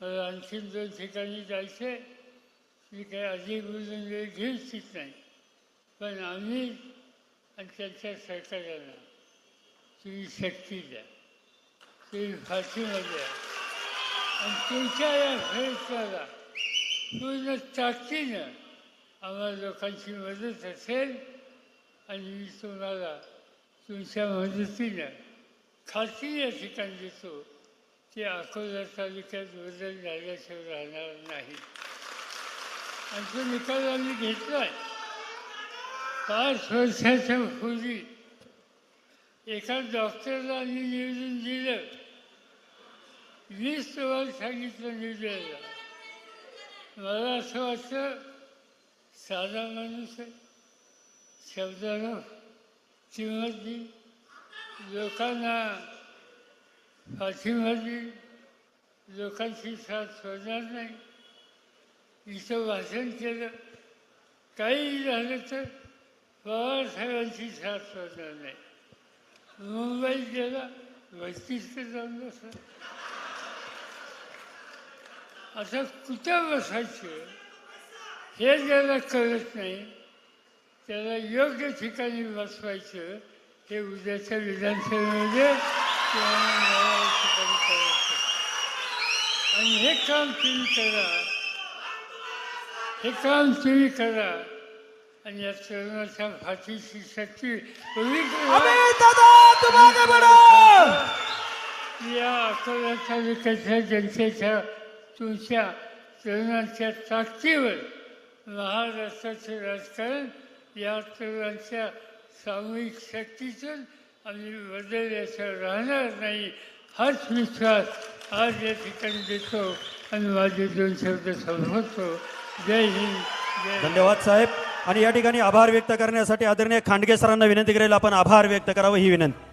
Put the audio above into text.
आणखीन दोन ठिकाणी जायचे. मी काही अधिक बोलून वेळ घेऊ इच्छित नाही. पण आम्ही आणि त्यांच्या सरकारांना तुम्ही शक्ती द्या. तुम्ही फाशीमध्ये द्या आणि तुमच्या या प्रयत्नाला पूर्ण ताकदीनं आम्हाला लोकांची मदत असेल आणि मी तुम्हाला तुमच्या मदतीनं खात्री या ठिकाणी देतो. ती अकोला तालुक्यात बदल झाल्याशिवाय राहणार नाही. आणि तो निकाल आम्ही घेतला आहे पाच वर्षाच्या पूर्वी एका डॉक्टरला आम्ही निवडून दिलं. वीस तुम्हाला सांगितलं निवडायला. मला असं वाटतं साधा माणूस आहे. शब्दाला किंमत देईल. लोकांना पाठिंबा लोकांची साथ सोडणार नाही. इथं भाषण केलं काही झालं तर पवारसाहेबांची साथ सोडणार नाही. मुंबईत गेला वस्तीच तर जाऊन बसला. आता कुठं बसायचं? हे ज्याला कळत नाही त्याला योग्य ठिकाणी बसवायचं हे उद्याच्या विधानसभेमध्ये आणि हे काम तुम्ही करा. हे काम तुम्ही करा. आणि या तरुणाच्या फाशीची शक्ती या अकोला तालुक्याच्या जनतेच्या तुमच्या तरुणांच्या ताकदीवर महाराष्ट्राचं राजकारण या तरुणांच्या सामूहिक शक्तीतून आम्ही बदलल्याचं राहणार नाही. हाच विश्वास आज या ठिकाणी देतो आणि माझे दोन शब्द संपवतो जय हिंद जय धन्यवाद साहेब. आणि या ठिकाणी आभार व्यक्त करण्यासाठी आदरणीय खांडगे सरांना विनंती करेल आपण आभार व्यक्त करावं ही विनंती.